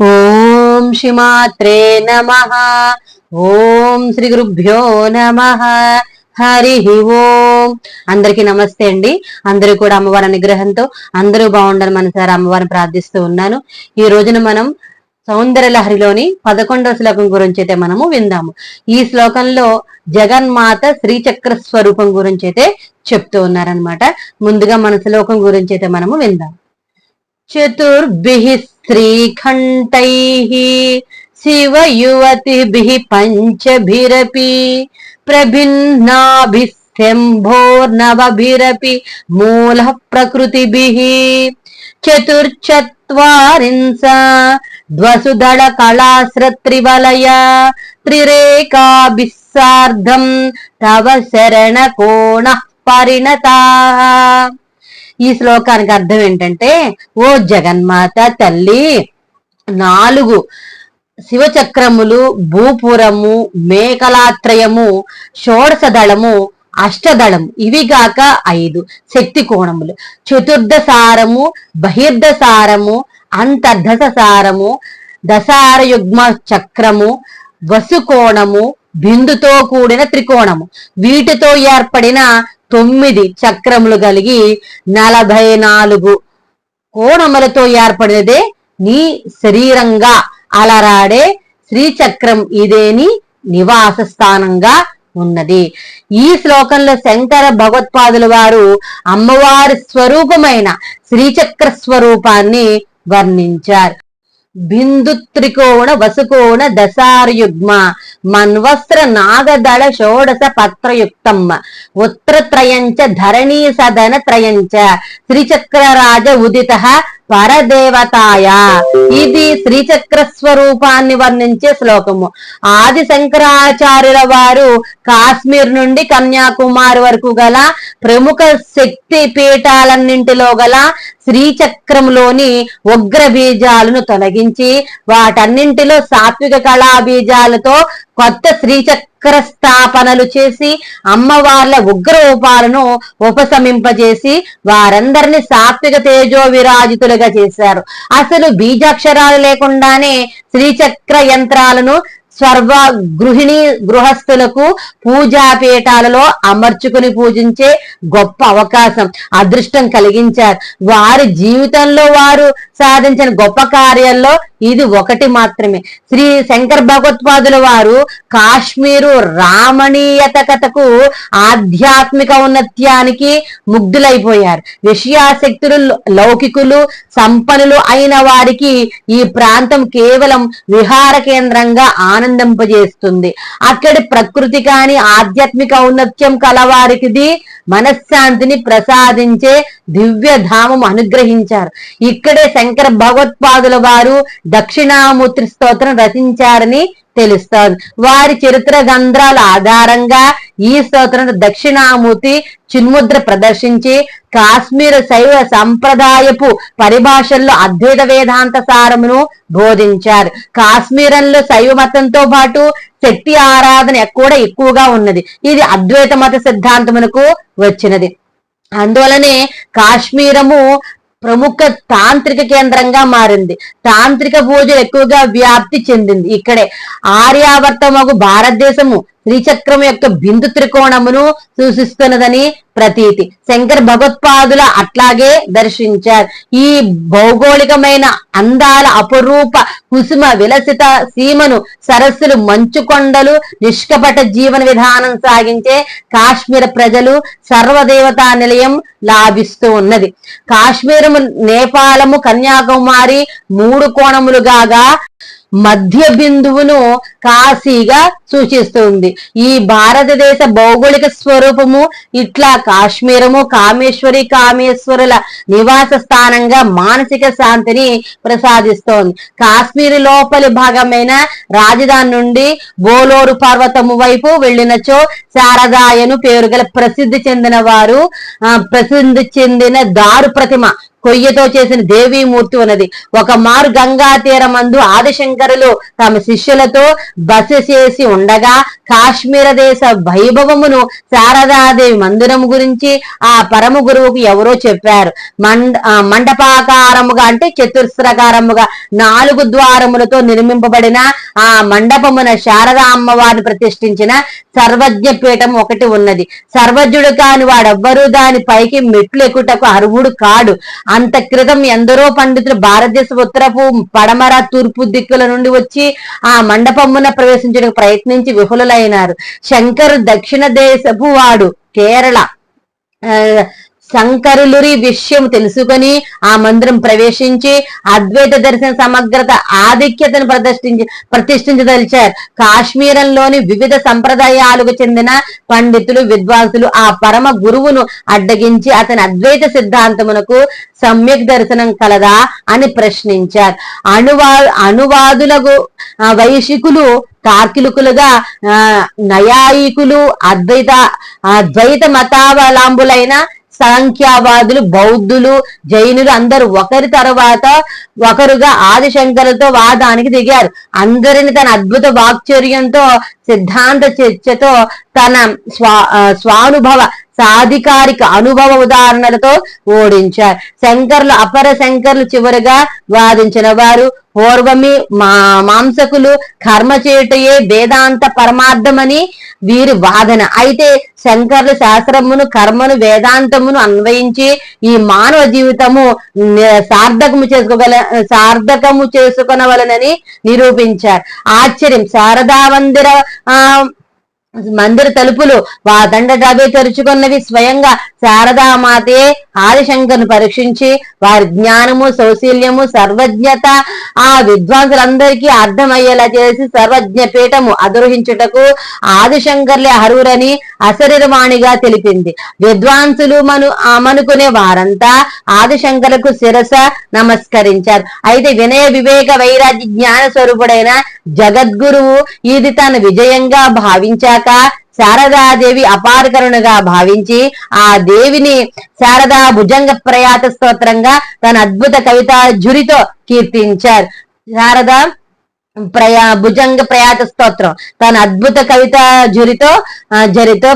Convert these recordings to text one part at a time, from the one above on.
ఓం శ్రీమాత్రే నమ. ఓం శ్రీ గురుభ్యో నమ. హరి ఓం. అందరికి నమస్తే అండి. అందరూ కూడా అమ్మవారి అనుగ్రహంతో అందరూ బాగుండాలని మనసారి అమ్మవారిని ప్రార్థిస్తూ ఉన్నాను. ఈ రోజున మనం సౌందర్య లహరిలోని పదకొండవ శ్లోకం గురించి అయితే మనము విందాము. ఈ శ్లోకంలో జగన్మాత శ్రీచక్ర స్వరూపం గురించి అయితే చెప్తూ ఉన్నారనమాట ముందుగా మన శ్లోకం గురించి అయితే మనము విందాము చతుర్భి స్త్రీఖండై శివయువతిభిః పంచభిరపి ప్రభిన్నాభిః శంభోర్నవభిరపి మూల ప్రకృతిభిః చతుర్చత్వారింస ద్వసుదళ కళాశ్రత్రివలయ త్రిరేకాభిः సార్ధం తవ శరణకోణ పరిణతాः ఈ శ్లోకానికి అర్థం ఏంటంటే ఓ జగన్మాత తల్లి నాలుగు శివచక్రములు భూపురము మేకలాత్రయము షోడశ దళము అష్టదళము ఇవి కాక ఐదు శక్తి కోణములు. చతుర్థ సారము బహిర్ద సారము అంతర్ధస సారము దశార యుగ్మ చక్రము వసుకోణము బిందుతో కూడిన త్రికోణము. వీటితో ఏర్పడిన తొమ్మిది చక్రములు కలిగి నలభై నాలుగు కోణములతో ఏర్పడినదే నీ శరీరంగా అలరాడే శ్రీచక్రం ఇదేని నివాస స్థానంగా ఉన్నది. ఈ శ్లోకంలో శంకర భగవత్పాదుల వారు అమ్మవారి స్వరూపమైన శ్రీచక్ర స్వరూపాన్ని వర్ణించారు. బిందు త్రికోణ వసుకోణ దశారయుగ్మ మన్వస్త్ర నాగదళ షోడశ పత్రయుక్తం ఉత్రత్రయంచ ధరణీ సదన త్రయంచ త్రిచక్రరాజ ఉదిత పరదేవతాయ. ఇది శ్రీచక్ర స్వరూపాన్ని వర్ణించే శ్లోకము. ఆది శంకరాచార్యుల వారు కాశ్మీర్ నుండి కన్యాకుమారి వరకు గల ప్రముఖ శక్తి పీఠాలన్నింటిలో గల శ్రీచక్రంలోని ఉగ్ర బీజాలను తొలగించి వాటన్నింటిలో సాత్విక కళా బీజాలతో కొత్త శ్రీచక్ర స్థాపనలు చేసి అమ్మవార్ల ఉగ్ర రూపాలను ఉపశమింపజేసి వారందరిని సాత్విక తేజో విరాజితులుగా చేశారు. అసలు బీజాక్షరాలు లేకుండానే శ్రీచక్ర యంత్రాలను స్వర్వ గృహిణి గృహస్థులకు పూజా పీఠాలలో అమర్చుకుని పూజించే గొప్ప అవకాశం అదృష్టం కలిగించారు. వారి జీవితంలో వారు సాధించిన గొప్ప కార్యాల్లో ఇది ఒకటి మాత్రమే. శ్రీ శంకర్ భగవత్పాదుల వారు కాశ్మీరు రామణీయత కథకు ఆధ్యాత్మిక ఉన్నత్యానికి ముగ్ధులైపోయారు. విషయాసక్తులు లౌకికులు సంపన్నులు అయిన వారికి ఈ ప్రాంతం కేవలం విహార కేంద్రంగా ఆనందింపజేస్తుంది. అక్కడి ప్రకృతి కాని ఆధ్యాత్మిక ఔన్నత్యం కలవారికిది మనశ్శాంతిని ప్రసాదించే దివ్య ధామం అనుగ్రహించారు. ఇక్కడే శంకర భగవత్పాదుల వారు దక్షిణామూర్తి స్తోత్రం రచించారని తెలుస్తోంది. వారి చరిత్ర గంధ్రాల ఆధారంగా ఈ స్తోత్రం దక్షిణామూర్తి చిన్ముద్ర ప్రదర్శించి కాశ్మీర శైవ సంప్రదాయపు పరిభాషల్లో అద్వైత వేదాంత సారమును బోధించారు. కాశ్మీరంలో శైవ మతంతో పాటు శక్తి ఆరాధన కూడా ఎక్కువగా ఉన్నది. ఇది అద్వైత మత సిద్ధాంతమునకు వచ్చినది. అందువలనే కాశ్మీరము ప్రముఖ తాంత్రిక కేంద్రంగా మారింది. తాంత్రిక పూజలు ఎక్కువగా వ్యాప్తి చెందింది. ఇక్కడే ఆర్యావర్తమగు భారతదేశము త్రిచక్రం యొక్క బిందు త్రికోణమును సూచిస్తున్నదని ప్రతీతి. శంకర్ భగవత్పాదుల అట్లాగే దర్శించారు. ఈ భౌగోళికమైన అందాల అపురూప కుసుమ విలసిత సీమను సరస్సులు మంచుకొండలు నిష్కపట జీవన విధానం సాగించే కాశ్మీర ప్రజలు సర్వదేవతా నిలయం లాభిస్తూ ఉన్నది. కాశ్మీరము నేపాలము కన్యాకుమారి మూడు కోణములుగాగా మధ్య బిందువును కాశీగా సూచిస్తుంది. ఈ భారతదేశ భౌగోళిక స్వరూపము ఇట్లా కాశ్మీరము కామేశ్వరి కామేశ్వరుల నివాస స్థానంగా మానసిక శాంతిని ప్రసాదిస్తోంది. కాశ్మీర్ లోపలి భాగమైన రాజధాని నుండి బోలోరు పర్వతము వైపు వెళ్ళినచో శారదాయను పేరు గల ప్రసిద్ధి చెందిన వారు ప్రసిద్ధి చెందిన దారు ప్రతిమ కొయ్యతో చేసిన దేవీమూర్తి ఉన్నది. ఒక మారు గంగా తీరమందు ఆదిశంకరులు తమ శిష్యులతో బస చేసి ఉండగా కాశ్మీర దేశ వైభవమును శారదాదేవి మందిరం గురించి ఆ పరమ గురువుకు ఎవరో చెప్పారు. మండ మండపాకారముగా అంటే చతుర్స్రకారముగా నాలుగు ద్వారములతో నిర్మింపబడిన ఆ మండపమున శారదా అమ్మవారిని ప్రతిష్ఠించిన సర్వజ్ఞ పీఠం ఒకటి ఉన్నది. సర్వజ్ఞుడు కాని వాడెవ్వరూ దాని పైకి మెట్లు ఎక్కుటకు అర్హుడు కాడు. అంత క్రితం ఎందరో పండితులు భారతదేశ ఉత్తరపు పడమర తూర్పు దిక్కుల నుండి వచ్చి ఆ మండపమున ప్రవేశించడానికి ప్రయత్నించి విఫలులైనారు. శంకరు దక్షిణ దేశపు వాడు కేరళ. ఆ, శంకరులురి విషయం తెలుసుకొని ఆ మందిరం ప్రవేశించి అద్వైత దర్శన సమగ్రత ఆధిక్యతను ప్రదర్శించి ప్రతిష్ఠించదలిచారు. కాశ్మీరంలోని వివిధ సంప్రదాయాలకు చెందిన పండితులు విద్వాంసులు ఆ పరమ గురువును అడ్డగించి అతని అద్వైత సిద్ధాంతమునకు సమ్యక్ దర్శనం కలదా అని ప్రశ్నించారు. అనువా అనువాదులకు వైశికులు తార్కికులుగా ఆ, నయాయికులు అద్వైత అద్వైత మతావలంబులైన సాంఖ్యావాదులు బౌద్ధులు జైనులు అందరూ ఒకరి తర్వాత ఒకరుగా ఆదిశంకరులతో వాదానికి దిగారు. అందరిని తన అద్భుత వాక్చర్యంతో సిద్ధాంత చర్చతో తన స్వా స్వానుభవ సాధికారిక అనుభవ ఉదాహరణలతో ఓడించారు. శంకర్లు అపర శంకర్లు చివరిగా వాదించిన వారు పూర్వమి మా మాంసకులు కర్మ చేయుటయే వేదాంత పరమార్థమని వీరి వాదన. అయితే శంకర్లు శాస్త్రమును కర్మను వేదాంతమును అన్వయించి ఈ మానవ జీవితము సార్థకము చేసుకోగల సార్థకము చేసుకొనవలనని నిరూపించారు. ఆశ్చర్యం. శారదా మందిర ఆ మందిర తలుపులు వాదండటాబే తెరుచుకున్నవి స్వయంగా శారదామాతే ఆదిశంకర్ను పరీక్షించి వారి జ్ఞానము సౌశీల్యము సర్వజ్ఞత ఆ విద్వాంసులందరికీ అర్థమయ్యేలా చేసి సర్వజ్ఞ పీఠము అధిరోహించుటకు ఆదిశంకర్లే అర్హురని అశరీరవాణిగా తెలిపింది. విద్వాంసులు మను ఆమనుకునే వారంతా ఆదిశంకర్లకు శిరస నమస్కరించారు. అయితే వినయ వివేక వైరాగ్య జ్ఞాన స్వరూపుడైన జగద్గురువు ఇది తన విజయంగా భావించాక శారదాదేవి అపారకరుణగా భావించి ఆ దేవిని శారదా భుజంగ ప్రయాత స్తోత్రంగా తన అద్భుత కవిత జురితో కీర్తించారు. శారదా ప్రయా భుజంగ ప్రయాత స్తోత్రం. తన అద్భుత కవిత జురితో జరితో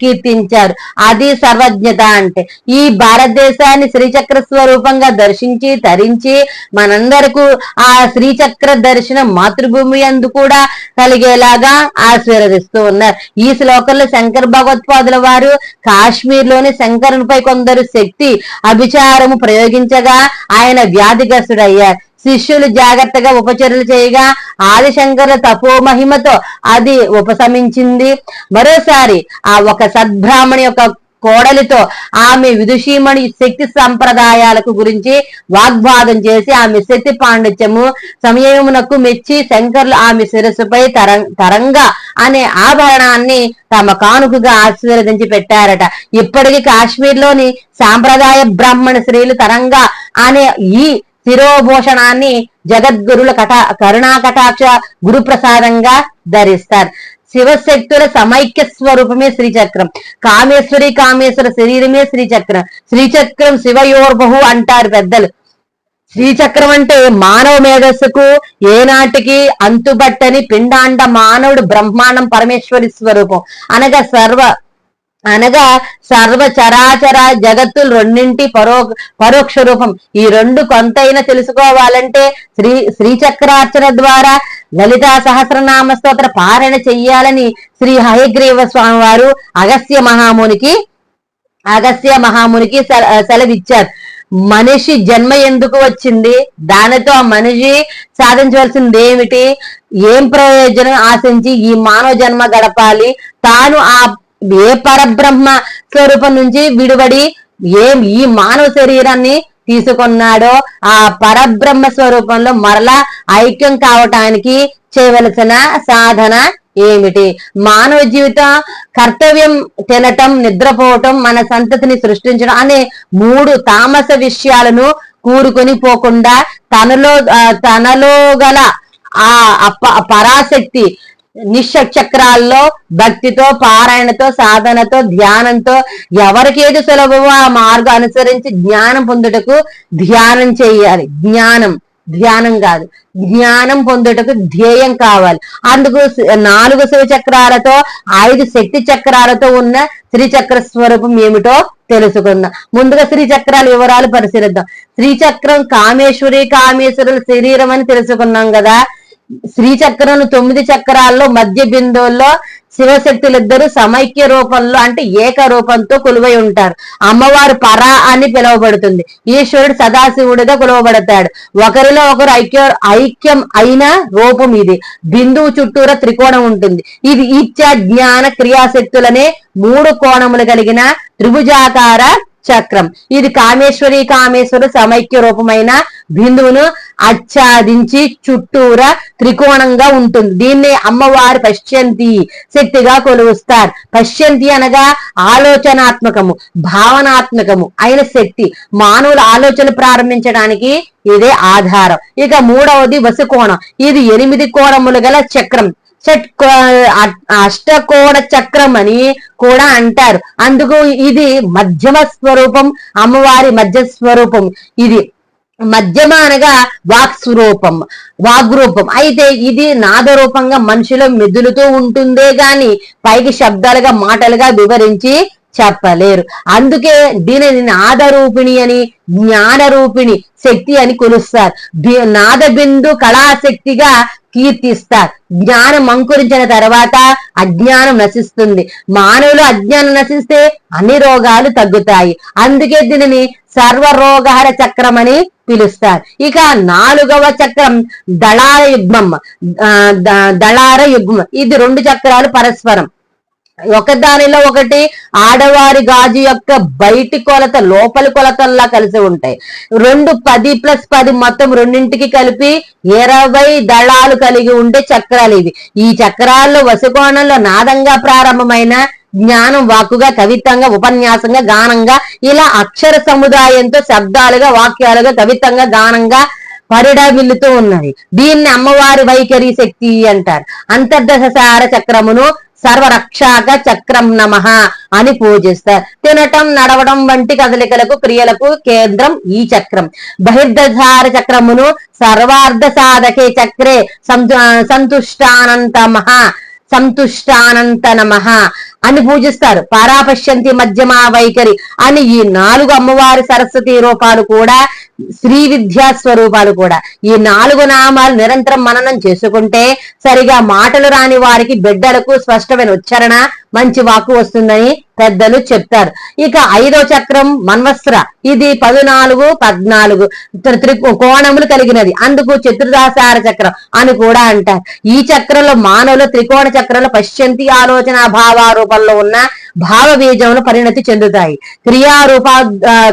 కీర్తించారు. అది సర్వజ్ఞత అంటే. ఈ భారతదేశాన్ని శ్రీచక్ర స్వరూపంగా దర్శించి తరించి మనందరకు ఆ శ్రీచక్ర దర్శనం మాతృభూమి అందు కూడా కలిగేలాగా ఆశీర్వదిస్తూ ఉన్నారు. ఈ శ్లోకంలో శంకర్ భగవత్పాదుల వారు కాశ్మీర్లోని శంకరునిపై కొందరు శక్తి అభిచారము ప్రయోగించగా ఆయన వ్యాధిగ్రస్తుడయ్యారు. శిష్యులు జాగ్రత్తగా ఉపచరులు చేయగా ఆదిశంకర తపో మహిమతో అది ఉపశమించింది. మరోసారి ఆ ఒక సద్బ్రాహ్మణి యొక్క కోడలితో ఆమె విదుషీమణి శక్తి సంప్రదాయాలకు గురించి వాగ్వాదం చేసి ఆమె శక్తి పాండిత్యము సమయమునకు మెచ్చి శంకర్లు ఆమె శిరస్సుపై తరం తరంగా అనే ఆభరణాన్ని తమ కానుకగా ఆశీర్వదించి పెట్టారట. ఇప్పటికీ కాశ్మీర్లోని సాంప్రదాయ బ్రాహ్మణ స్త్రీలు తరంగా అనే ఈ శిరోభూషణాన్ని జగద్గురుల కటా కరుణా కటాక్ష గురుప్రసాదంగా ధరిస్తారు. శివశక్తుల సమైక్య స్వరూపమే శ్రీచక్రం. కామేశ్వరి కామేశ్వర శరీరమే శ్రీచక్రం. శ్రీచక్రం శివయోర్బహు అంటారు పెద్దలు. శ్రీచక్రం అంటే మానవ మేధస్సుకు ఏనాటికి అంతుబట్టని పిండాండ మానవుడు బ్రహ్మాండం పరమేశ్వరి స్వరూపం. అనగా సర్వ అనగా సర్వ చరాచర జగత్తులు రెండింటి పరో పరోక్ష రూపం. ఈ రెండు కొంతైనా తెలుసుకోవాలంటే శ్రీ శ్రీచక్రార్చన ద్వారా లలితా సహస్రనామ స్తోత్ర పారణ చెయ్యాలని శ్రీ హయగ్రీవ స్వామి వారు అగస్త్య మహామునికి అగస్త్య మహామునికి సెలవిచ్చారు. మనిషి జన్మ ఎందుకు వచ్చింది? దానితో ఆ మనిషి సాధించవలసింది ఏమిటి ఏం ప్రయోజనం ఆశించి ఈ మానవ జన్మ గడపాలి? తాను ఆ ఏ పరబ్రహ్మ స్వరూపం నుంచి విడివడి ఏం ఈ మానవ శరీరాన్ని తీసుకున్నాడో ఆ పరబ్రహ్మ స్వరూపంలో మరలా ఐక్యం కావటానికి చేయవలసిన సాధన ఏమిటి? మానవ జీవితం కర్తవ్యం తినటం నిద్రపోవటం మన సంతతిని సృష్టించడం అనే మూడు తామస విషయాలను కూరుకొని పోకుండా తనలో తనలో గల ఆ అప పరాశక్తి నిశ్చక్రాల్లో భక్తితో పారాయణతో సాధనతో ధ్యానంతో ఎవరికి ఏది సులభమో ఆ మార్గం అనుసరించి జ్ఞానం పొందుటకు ధ్యానం చేయాలి. జ్ఞానం. ధ్యానం కాదు. జ్ఞానం పొందుటకు ధ్యేయం కావాలి. అందుకు నాలుగు శివ చక్రాలతో ఐదు శక్తి చక్రాలతో ఉన్న శ్రీచక్ర స్వరూపం ఏమిటో తెలుసుకుందాం. ముందుగా శ్రీచక్రాల వివరాలు పరిశీలిద్దాం. శ్రీచక్రం కామేశ్వరి కామేశ్వరుల శరీరం అని తెలుసుకున్నాం కదా. శ్రీచక్రం తొమ్మిది చక్రాల్లో మధ్య బిందువుల్లో శివశక్తులిద్దరూ సమైక్య రూపంలో అంటే ఏక రూపంతో కొలువై ఉంటారు. అమ్మవారు పర అని పిలువబడుతుంది. ఈశ్వరుడు సదాశివుడిగా కొలువబడతాడు. ఒకరిలో ఒకరు ఐక్య ఐక్యం అయిన రూపం ఇది. బిందువు చుట్టూరా త్రికోణం ఉంటుంది. ఇది ఇచ్చ జ్ఞాన క్రియాశక్తులనే మూడు కోణములు కలిగిన త్రిభుజాకార చక్రం. ఇది కామేశ్వరి కామేశ్వర సమైక్య రూపమైన బిందువును ఆచ్ఛాదించి చుట్టూరా త్రికోణంగా ఉంటుంది. దీన్ని అమ్మవారి పశ్చంతి శక్తిగా కొలుస్తారు. పశ్చంతి అనగా ఆలోచనాత్మకము భావనాత్మకము అయిన శక్తి. మానవుల ఆలోచన ప్రారంభించడానికి ఇదే ఆధారం. ఇక మూడవది వసుకోణం. ఇది ఎనిమిది కోణములు గల చక్రం. అష్టకోణ చక్రం అని కూడా అంటారు. అందుకు ఇది మధ్యమ స్వరూపం అమ్మవారి మధ్య స్వరూపం. ఇది మధ్యమ అనగా వాక్ స్వరూపం వాగ్రూపం. అయితే ఇది నాదరూపంగా మనుషులు మెదులుతూ ఉంటుందే గాని పైకి శబ్దాలుగా మాటలుగా వివరించి చెప్పలేరు. అందుకే దీనిని నాదరూపిణి అని జ్ఞానరూపిణి శక్తి అని కొలుస్తారు. నాద బిందు కళాశక్తిగా కీర్తిస్తారు. జ్ఞానం అంకురించిన తర్వాత అజ్ఞానం నశిస్తుంది. మానవులు అజ్ఞానం నశిస్తే అన్ని రోగాలు తగ్గుతాయి. అందుకే దీనిని సర్వరోగహర చక్రం అని పిలుస్తారు. ఇక నాలుగవ చక్రం దళార యుగ్మం దళార యుగ్మం ఇది రెండు చక్రాలు పరస్పరం. ఒకదానిలో ఒకటి ఆడవారి గాజు యొక్క బయటి కొలత లోపలి కొలతల్లా కలిసి ఉంటాయి. రెండు పది ప్లస్ పది మొత్తం రెండింటికి కలిపి ఇరవై దళాలు కలిగి ఉండే చక్రాలు ఇవి. ఈ చక్రాల్లో వసుకోణంలో నాదంగా ప్రారంభమైన జ్ఞానం వాక్కుగా కవిత్వంగా ఉపన్యాసంగా గానంగా ఇలా అక్షర సముదాయంతో శబ్దాలుగా వాక్యాలుగా కవిత్వంగా గానంగా పరిడమిల్లుతూ ఉన్నది దీన్ని అమ్మవారి వైఖరి శక్తి అంటారు. అంతర్దశ సార చక్రమును సర్వరక్షాక చక్రం నమ అని పూజిస్తారు తినటం నడవడం వంటి కదలికలకు క్రియలకు కేంద్రం ఈ చక్రం. బహిర్దధార చక్రమును సర్వార్థ సాధకే చక్రే సంతుష్టానంత మహా సంతుష్టానంత నమ. అని పూజిస్తారు. పారాపశ్యంతి మధ్యమా వైఖరి అని ఈ నాలుగు అమ్మవారి సరస్వతి రూపాలు కూడా శ్రీ విద్యా స్వరూపాలు కూడా. ఈ నాలుగు నామాలు నిరంతరం మననం చేసుకుంటే సరిగా మాటలు రాని వారికి బిడ్డలకు స్పష్టమైన ఉచ్చారణ మంచి వాకు వస్తుందని పెద్దలు చెప్తారు. ఇక ఐదో చక్రం మన్వస్త్ర. ఇది పద్నాలుగు పద్నాలుగు కోణములు కలిగినది. అందుకు చతుర్దాసార చక్రం అని కూడా అంటారు. ఈ చక్రంలో మానవులు త్రికోణ చక్రంలో పశ్చంతి ఆలోచన భావారూపంలో ఉన్న భావ బీజమును పరిణతి చెందుతాయి. క్రియారూప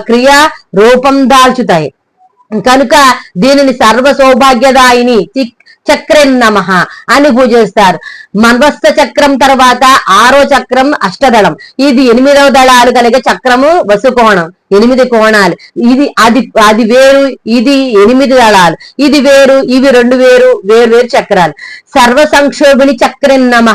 క్రియా రూపం దాల్చుతాయి. కనుక దీనిని సర్వ సౌభాగ్యదాయిని చక్రం నమ అని పూజిస్తారు. మన్వస్థ చక్రం తర్వాత ఆరో చక్రం అష్టదళం. ఇది ఎనిమిదవ దళాలు కలిగే చక్రము వసుకోణం. ఎనిమిది కోణాలు. ఇది అది అది వేరు ఇది ఎనిమిది దళాలు. ఇది వేరు ఇవి రెండు వేరు వేరు వేరు చక్రాలు. సర్వ సంక్షోభిని చక్రం నమ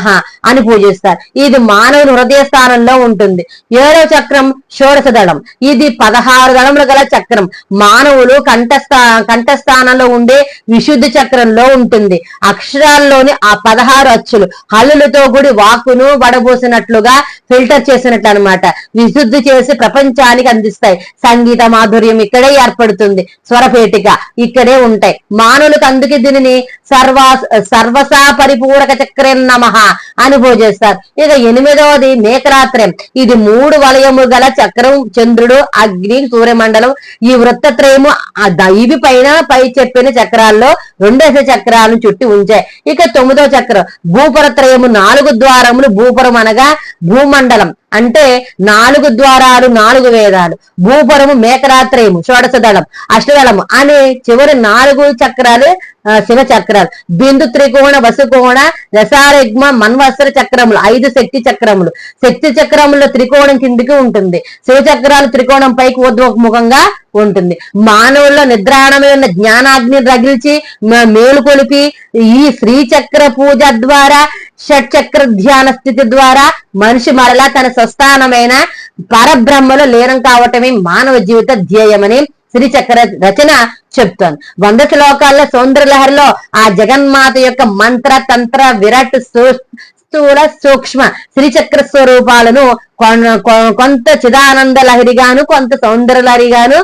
అని పూజిస్తారు. ఇది మానవుని హృదయ స్థానంలో ఉంటుంది. ఏడవ చక్రం షోడశ దళం. ఇది పదహారు దళములు గల చక్రం. మానవులు కంఠస్థా కంఠస్థానంలో ఉండే విశుద్ధి చక్రంలో ఉంటుంది. అక్షరాల్లోని ఆ పదహారు అచ్చులు హల్లులతో కూడి వాకును వడబోసినట్లుగా ఫిల్టర్ చేసినట్లు అనమాట విశుద్ధి చేసి ప్రపంచానికి అందిస్తారు ఉంటాయి. సంగీత మాధుర్యం ఇక్కడే ఏర్పడుతుంది. స్వరపేటిక ఇక్కడే ఉంటాయి. మానవులకు అందుకే దీనిని సర్వ సర్వసా పరిపూరక చక్రం నమ అని పూజిస్తారు ఇక ఎనిమిదవది మేకరాత్రం ఇది మూడు వలయము గల చక్రం. చంద్రుడు అగ్ని సూర్యమండలం. ఈ వృత్తత్రయము ఇవి పైన పై చెప్పిన చక్రాల్లో రెండేస చక్రాలను చుట్టి ఉంచాయి. ఇక తొమ్మిదో చక్రం. భూపరత్రయము నాలుగు ద్వారములు భూపురం అనగా భూమండలం. అంటే నాలుగు ద్వారాలు నాలుగు వేదాలు. భూపురము మేకరాత్రయము షోడశదళం అష్టదళము అనే చివరి నాలుగు చక్రాలు శివ చక్రాలు. బిందు త్రికోణ వసుకోణ దశారగ్మ మన్వస్త్ర చక్రములు ఐదు శక్తి చక్రములు. శక్తి చక్రములో త్రికోణం కిందికి ఉంటుంది. శివ చక్రాలు త్రికోణం పైకి ఉద్వముఖంగా ఉంటుంది. మానవుల్లో నిద్రాణమే ఉన్న జ్ఞానాగ్ని రగిల్చి మ- మేలుకొలిపి ఈ శ్రీచక్ర పూజ ద్వారా షట్చక్ర ధ్యాన స్థితి ద్వారా మనిషి మరలా తన స్వస్థానమైన పరబ్రహ్మలో లీనం కావటమే మానవ జీవిత ధ్యేయమని శ్రీచక్ర రచన చెప్తోంది. వంద శ్లోకాల్లో సౌందర్యలహరిలో ఆ జగన్మాత యొక్క మంత్ర తంత్ర విరాట్ స్థూల సూక్ష్మ శ్రీచక్ర స్వరూపాలను కొన- కొ- కొంత చిదానంద లహరిగాను కొంత సౌందర్య లహరిగాను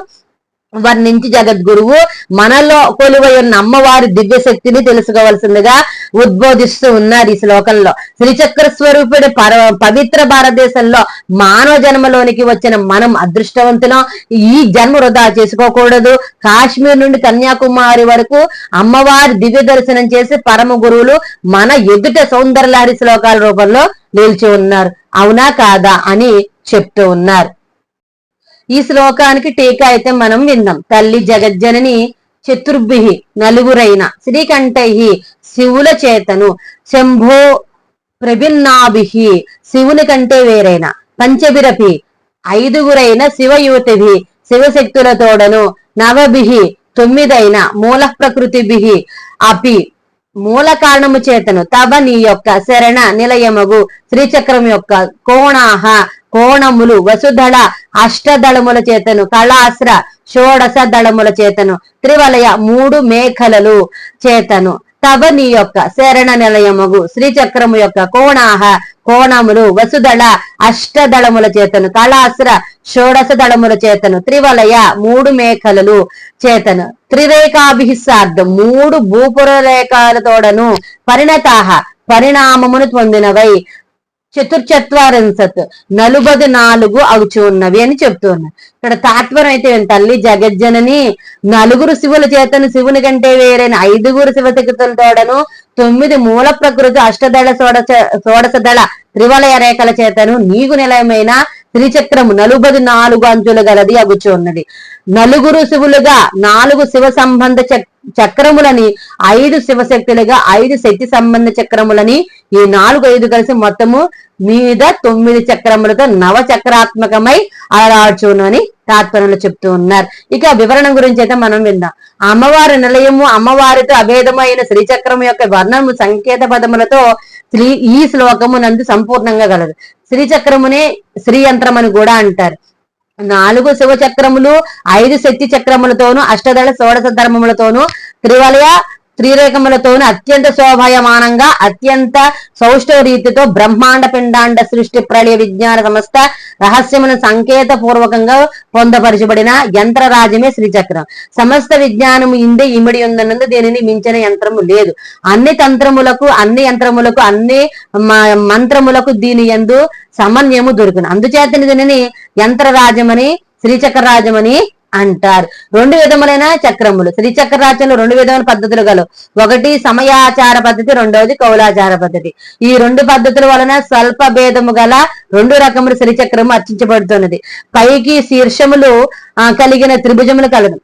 వర్ణించి జగద్గురువు మనలో కొలువై ఉన్న అమ్మవారి దివ్య శక్తిని తెలుసుకోవాల్సిందిగా ఉద్బోధిస్తూ ఉన్నారు ఈ శ్లోకంలో. శ్రీచక్ర స్వరూపుడి పర పవిత్ర భారతదేశంలో మానవ జన్మలోనికి వచ్చిన మనం అదృష్టవంతులం. ఈ జన్మ వృధా చేసుకోకూడదు. కాశ్మీర్ నుండి కన్యాకుమారి వరకు అమ్మవారి దివ్య దర్శనం చేసి పరమ గురువులు మన ఎదుట సౌందర్యలహరి శ్లోకాల రూపంలో నిలిచి ఉన్నారు. అవునా కాదా అని చెప్తూ ఉన్నారు. ఈ శ్లోకానికి టీకా అయితే మనం విందాం తల్లి జగజ్జనని చతుర్భి నలుగురైన శ్రీకంఠై శివుల చేతను. శంభో ప్రభిన్నాభి శివుని కంటే వేరైన. పంచబిరపి ఐదుగురైన శివయువతిభి శివశక్తులతోడను నవభి తొమ్మిదైన మూల ప్రకృతిభి అపి మూల కారణము చేతను. తవ నీ యొక్క శరణ నిలయమగు. శ్రీచక్రం యొక్క కోణాహ కోణములు వసుధళ అష్టదళముల చేతను కళాశ్ర షోడశ దళముల చేతను త్రివలయ మూడు మేఖలలు చేతను. తబని యొక్క శరణ నిలయముగు శ్రీచక్రము యొక్క కోణాహ కోణములు వసుదళ అష్టదళముల చేతను కళాశ్ర షోడశ దళముల చేతను త్రివలయ మూడు మేఖలలు చేతను. త్రిరేఖాభిసార్థం మూడు భూపురరేఖలతోడను పరిణతాహ పరిణామమును పొందినవై. చతుర్చత్వారింశత్. నలుబది నాలుగు అవుచు ఉన్నవి అని చెప్తూ ఉన్నారు ఇక్కడ తాత్వరం అయితే తల్లి? జగజ్జనని నలుగురు శివుల చేతను శివుని కంటే వేరైన ఐదుగురు శివశక్తులతోడను తొమ్మిది మూల ప్రకృతి అష్టదళ షోడశ షోడశ దళ త్రివలయ రేఖల చేతను నీకు నిలయమైన త్రిచక్రము నలుబది నాలుగు అంచులు గలది అగుచు ఉన్నది. నలుగురు శివులుగా నాలుగు శివ సంబంధ చక్రములని ఐదు శివశక్తులుగా ఐదు శక్తి సంబంధ చక్రములని ఈ నాలుగు ఐదు కలిసి మొత్తము మీద తొమ్మిది చక్రములతో నవ చక్రాత్మకమై అలరాచును అని తాత్పర్యంలో చెప్తూ ఉన్నారు. ఇక వివరణ గురించి అయితే మనం విందాం. అమ్మవారి నిలయము అమ్మవారితో అభేదమైన శ్రీచక్రము యొక్క వర్ణము సంకేత పదములతో శ్రీ ఈ శ్లోకము నందు సంపూర్ణంగా గలదు. శ్రీచక్రమునే శ్రీ యంత్రం అని కూడా అంటారు. నాలుగు శివ చక్రములు ఐదు శక్తి చక్రములతోను అష్టదళ షోడశ ధర్మములతోను త్రివలయ త్రిరేకములతోనూ అత్యంత శోభాయమానంగా అత్యంత సౌష్ఠవ రీతితో బ్రహ్మాండ పిండాండ సృష్టి ప్రళయ విజ్ఞాన సమస్త రహస్యమును సంకేత పూర్వకంగా పొందపరచబడిన యంత్రరాజ్యమే శ్రీచక్రం. సమస్త విజ్ఞానము ఇందే ఇమిడి ఉందన్నందు దీనిని మించిన యంత్రము లేదు. అన్ని తంత్రములకు అన్ని యంత్రములకు అన్ని మ- మంత్రములకు దీని యందు సమన్యము దొరుకును. అందుచేత దీనిని యంత్రరాజమని శ్రీచక్ర రాజమని అంటారు. రెండు విధములైన చక్రములు. శ్రీచక్ర రాజ్యంలో రెండు విధమైన పద్ధతులు గలవు. ఒకటి సమయాచార పద్ధతి రెండవది కౌలాచార పద్ధతి. ఈ రెండు పద్ధతుల వలన స్వల్ప భేదము గల రెండు రకముల శ్రీచక్రము అర్చించబడుతున్నది. పైకి శీర్షములు కలిగిన త్రిభుజములు కలదు.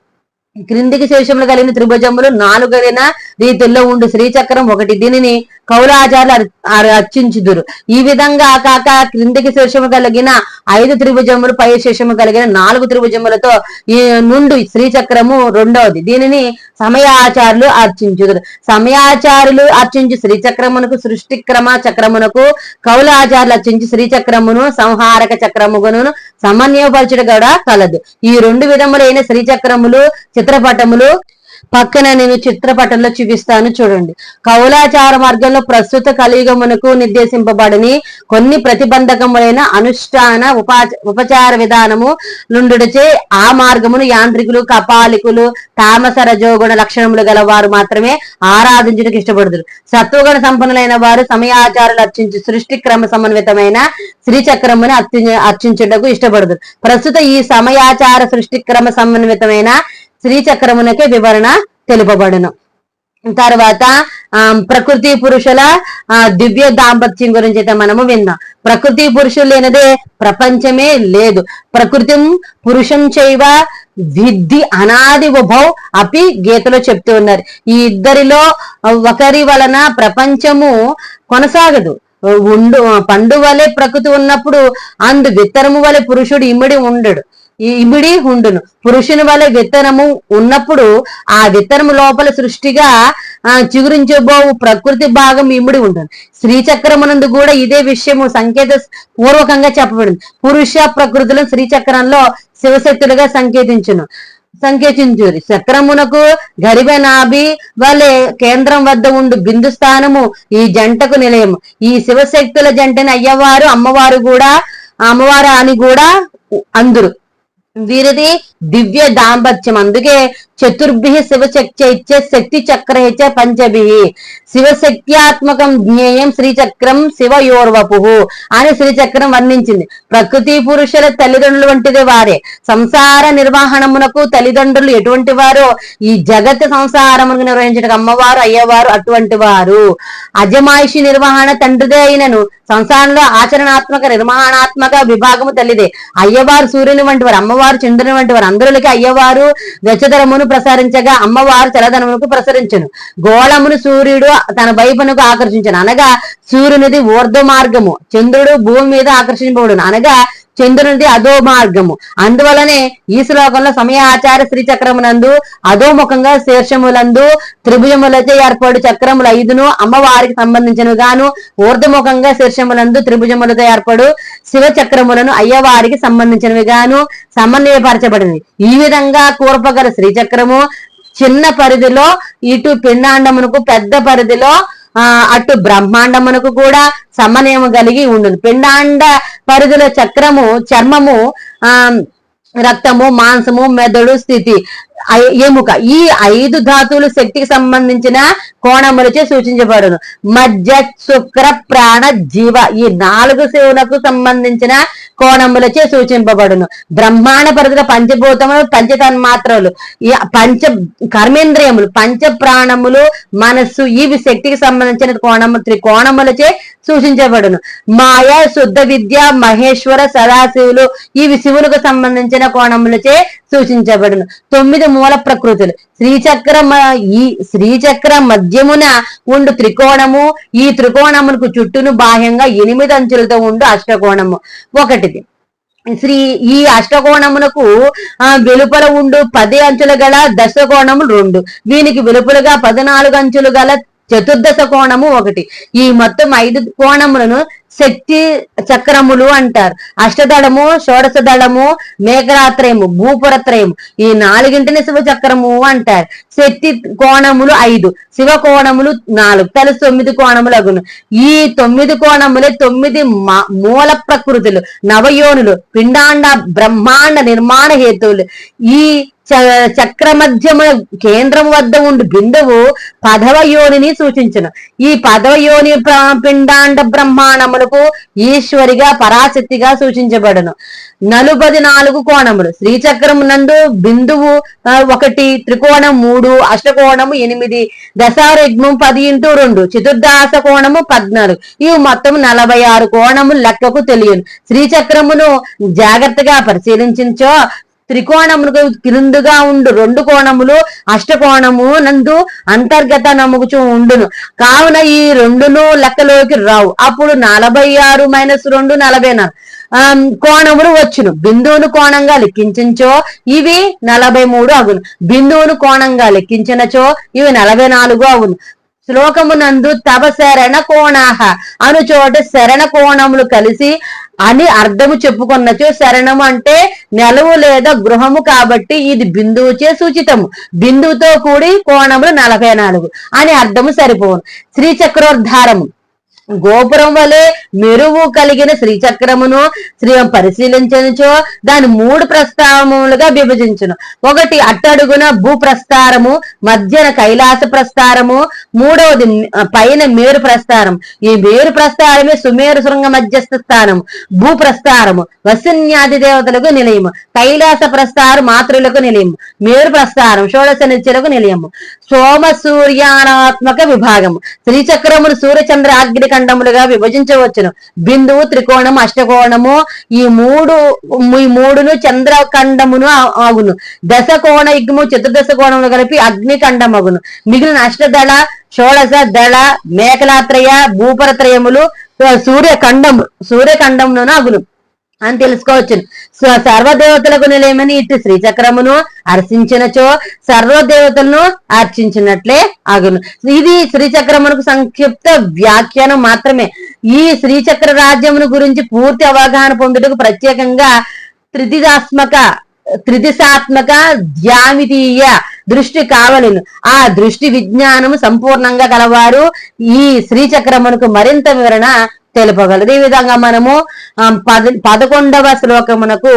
క్రిందికి శేషములు కలిగిన త్రిభుజములు నాలుగైన రీతిలో ఉండు. శ్రీచక్రం ఒకటి దీనిని కౌలాచార్యులు అర్చించుదురు. ఈ విధంగా కాక క్రిందికి శేషము కలిగిన ఐదు త్రిభుజములు పై శేషము కలిగిన నాలుగు త్రిభుజములతో ఈ నుండి శ్రీచక్రము రెండవది. దీనిని సమయాచారులు అర్చించుదురు. సమయాచారులు అర్చించు శ్రీచక్రమునకు సృష్టి క్రమ చక్రమునకు కౌలాచారులు అర్చించి శ్రీచక్రమును సంహారక చక్రమును సమన్వయపరచుడు కూడా కలదు. ఈ రెండు విధములైన శ్రీచక్రములు చిత్రపటములు పక్కన నేను చిత్రపటంలో చూపిస్తాను చూడండి. కౌలాచార మార్గంలో ప్రస్తుత కలియుగమునకు నిర్దేశింపబడని కొన్ని ప్రతిబంధకములైన అనుష్ఠాన ఉపచార విధానము నుండుడిచే ఆ మార్గమును యాంత్రికులు కపాలికులు తామస రజోగుణ లక్షణములు గల వారు మాత్రమే ఆరాధించడానికి ఇష్టపడుదురు. సత్వగుణ సంపన్నులైన వారు సమయాచారాలు అర్చించి సృష్టి క్రమ సమన్వితమైన శ్రీచక్రమును అర్చి అర్చించుటకు ఇష్టపడుదురు. ప్రస్తుత ఈ సమయాచార సృష్టి క్రమ సమన్వితమైన శ్రీచక్రమునకే వివరణ తెలుపబడును. తర్వాత ఆ ప్రకృతి పురుషుల ఆ దివ్య దాంపత్యం గురించి అయితే మనము విందాం ప్రకృతి పురుషులు లేనిదే ప్రపంచమే లేదు. ప్రకృతి పురుషం చైవ విద్ధి అనాది ఉభవ్ అపి గీతలో చెప్తూ ఉన్నారు. ఈ ఇద్దరిలో ఒకరి వలన ప్రపంచము కొనసాగదు. ఉండు పండు వలె ప్రకృతి ఉన్నప్పుడు అందు విత్తనము వలె పురుషుడు ఇమిడి ఉండడు. ఈ ఇమిడి ఉండును పురుషుని వలె విత్తనము ఉన్నప్పుడు ఆ విత్తనము లోపల సృష్టిగా ఆ చిగురించబోవు ప్రకృతి భాగం ఇమిడి ఉంటుంది శ్రీచక్రమునందు కూడా ఇదే విషయము సంకేత పూర్వకంగా చెప్పబడింది. పురుష ప్రకృతులను చక్రంలో శివశక్తులుగా సంకేతించును. సంకేతించు చక్రమునకు గరిబ నాభి వలె కేంద్రం వద్ద ఉండు బిందు స్థానము ఈ జంటకు నిలయము. ఈ శివశక్తుల జంటని అయ్యవారు అమ్మవారు కూడా అమ్మవారు అని కూడా అందరు. వీరిది దివ్య దాంపత్యం. అందుకే చతుర్భి శివచక్చైత్య శక్తి చక్రహెచ పంచభి. శివశక్త్యాత్మకం జ్ఞేయం శ్రీచక్రం శివయోర్వపు అని శ్రీచక్రం వర్ణించింది. ప్రకృతి పురుషుల తల్లిదండ్రులు వంటిది వారే. సంసార నిర్వహణమునకు తల్లిదండ్రులు ఎటువంటి వారో ఈ జగత్ సంసారమునకు నిర్వహించడానికి అమ్మవారు అయ్యవారు అటువంటి వారు. అజమాయిషి నిర్వహణ తండ్రిదే అయినను సంసారంలో ఆచరణాత్మక నిర్మాణాత్మక విభాగము తల్లిదే. అయ్యవారు సూర్యుని వంటి వారు అమ్మవారు చంద్రుని వంటి వారు. అందరికి అయ్యవారు దశధరమును ప్రసరించగా అమ్మవారు చలధనమునకు ప్రసరించను. గోళమును సూర్యుడు తన వైపునకు ఆకర్షించను. అనగా సూర్యునిది ఊర్ధ మార్గము చంద్రుడు భూమి మీద ఆకర్షింపబడును. అనగా చంద్రునిది అధో మార్గము. అందువలనే ఈ శ్లోకంలో సమయాచార శ్రీ చక్రమునందు అధోముఖంగా శీర్షములందు త్రిభుజములచే ఏర్పడు చక్రములు ఐదును అమ్మవారికి సంబంధించిన గాను ఊర్ధముఖంగా శీర్షములందు త్రిభుజములతో ఏర్పడు శివ చక్రములను అయ్యవారికి సంబంధించినవి గాను సమన్వయపరచబడింది ఈ విధంగా కూర్పగల శ్రీచక్రము చిన్న పరిధిలో ఇటు పిండాండమునకు పెద్ద పరిధిలో అటు బ్రహ్మాండమునకు కూడా సమన్యము కలిగి ఉండును. పిండాండ పరిధుల చక్రము చర్మము ఆ రక్తము మాంసము మెదడు స్థితి ఎముక. ఈ ఐదు ధాతువులు శక్తికి సంబంధించిన కోణములచే సూచించబడును. మధ్య శుక్ర ప్రాణ జీవ. ఈ నాలుగు శివులకు సంబంధించిన కోణములచే సూచింపబడును. బ్రహ్మాండ పరిధిలో పంచభూతములు పంచతన్మాత్రలు. ఈ పంచ కర్మేంద్రియములు పంచ ప్రాణములు మనస్సు ఇవి శక్తికి సంబంధించిన కోణము త్రికోణములచే సూచించబడును. మాయ శుద్ధ విద్య మహేశ్వర సదాశివులు ఇవి శివులకు సంబంధించిన కోణములచే సూచించబడును. తొమ్మిది మూల ప్రకృతులు. శ్రీచక్ర మ- ఈ శ్రీచక్ర మధ్యమున ఉండు త్రికోణము. ఈ త్రికోణమునకు చుట్టూను బాహ్యంగా ఎనిమిది అంచులతో ఉండు అష్టకోణము. ఒకటిది. శ్రీ ఈ అష్టకోణమునకు ఆ వెలుపల ఉండు పది అంచులు గల దశకోణములు రెండు. దీనికి వెలుపలగా పద్నాలుగు అంచులు గల చతుర్దశ కోణము ఒకటి. ఈ మొత్తం ఐదు కోణములను శక్తి చక్రములు అంటారు. అష్టదళము షోడశ దళము మేఘరాత్రయము భూపురత్రయము. ఈ నాలుగింటిని శివ చక్రము అంటారు. శక్తి కోణములు ఐదు శివ కోణములు నాలుగు కలిసి తొమ్మిది కోణములు అగును. ఈ తొమ్మిది కోణములే తొమ్మిది మ- మూల ప్రకృతులు నవయోనులు పిండాండ బ్రహ్మాండ నిర్మాణ హేతువులు. ఈ చ- చక్ర మధ్యమ కేంద్రం వద్ద ఉండు బిందువు పదవ యోనిని సూచించును. ఈ పదవ యోని పిండాండ బ్రహ్మాండములకు ఈశ్వరిగా పరాశక్తిగా సూచించబడును. నలుపది నాలుగు కోణములు. శ్రీచక్రం నందు బిందువు ఒకటి త్రికోణం మూడు అష్టకోణము ఎనిమిది దశారగ్మం పది ఇంటూ రెండు చతుర్దాస కోణము పద్నాలుగు. ఇవి మొత్తం నలభై ఆరు కోణములు లెక్కకు తెలియను. శ్రీచక్రమును జాగ్రత్తగా పరిశీలించో త్రికోణములకు క్రిందుగా ఉండు. రెండు కోణములు అష్టకోణము నందు అంతర్గత నముగుచు ఉండును. కావున ఈ రెండును లెక్కలోకి రావు. అప్పుడు నలభై ఆరు మైనస్ రెండు నలభై నాలుగు కోణములు వచ్చును. బిందువును కోణంగా లెక్కించో ఇవి నలభై మూడు అగును బిందువును కోణంగా లెక్కించినచో ఇవి నలభై నాలుగు అవును. శ్లోకమునందు తవ శరణ కోణాహ. అను చోట శరణ కోణములు కలిసి అని అర్థము చెప్పుకున్నచో శరణము అంటే నెలవు లేదా గృహము కాబట్టి ఇది బిందువుచే సూచితము. బిందువుతో కూడి కోణములు నలభై నాలుగు అని అర్థము సరిపోను. శ్రీచక్రోద్ధారము గోపురం వలె మెరువు కలిగిన శ్రీచక్రమును శ్రీ పరిశీలించనుచో దాని మూడు ప్రస్తావములుగా విభజించును. ఒకటి అట్టడుగున భూ ప్రస్తారము మధ్యన కైలాస ప్రస్తారము మూడవది పైన మేరు ప్రస్తారం ఈ మేరు ప్రస్తారమే సుమేరు శృంగ మధ్యస్థ స్థానం. భూ ప్రస్తారము వసిన్యాది దేవతలకు నిలయము. కైలాస ప్రస్తారం మాతృలకు నిలయము. మేరు ప్రస్తారం షోడశ నిత్యులకు నిలయము. సోమ సూర్యానాత్మక విభాగము. శ్రీచక్రమును సూర్యచంద్ర అగ్ని ఖండములుగా విభజించవచ్చును. బిందువు త్రికోణం అష్టకోణము ఈ మూడు ఈ మూడును చంద్రఖండమును ఆగును. దశ కోణ యుగ్ము చతుర్దశ కోణములు కలిపి అగ్నిఖండం అగును మిగిలిన అష్టదళ షోడశ దళ మేకలాత్రయ భూపరత్రయములు సూర్యఖండము సూర్యఖండంలోనూ అగును అని తెలుసుకోవచ్చు. సర్వదేవతలకు నిలయమని ఇటు శ్రీచక్రమును అర్చించినచో సర్వదేవతలను అర్చించినట్లే అగును ఇది శ్రీచక్రమునకు సంక్షిప్త వ్యాఖ్యానం మాత్రమే. ఈ శ్రీచక్ర రాజ్యమును గురించి పూర్తి అవగాహన పొందుటకు ప్రత్యేకంగా త్రిదిదాత్మక త్రిదిశాత్మక జ్యామితీయ దృష్టి కావలను. ఆ దృష్టి విజ్ఞానము సంపూర్ణంగా కలవారు ఈ శ్రీచక్రమునకు మరింత వివరణ తెలుపగలదు. ఈ విధంగా మనము పద పదకొండవ శ్లోకమునకు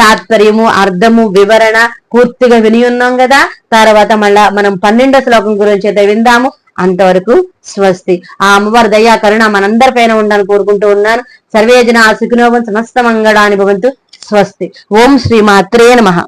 తాత్పర్యము అర్థము వివరణ పూర్తిగా విని ఉన్నాం కదా. తర్వాత మళ్ళా మనం పన్నెండవ శ్లోకం గురించి అయితే విందాము. అంతవరకు స్వస్తి. ఆ అమ్మవారి దయా కరుణ మనందరి పైన ఉండాలని కోరుకుంటూ ఉన్నాను. సర్వేజన సుఖినోభం సమస్త మంగళాని భవంతు స్వస్తి. ఓం శ్రీ మాత్రే నమః.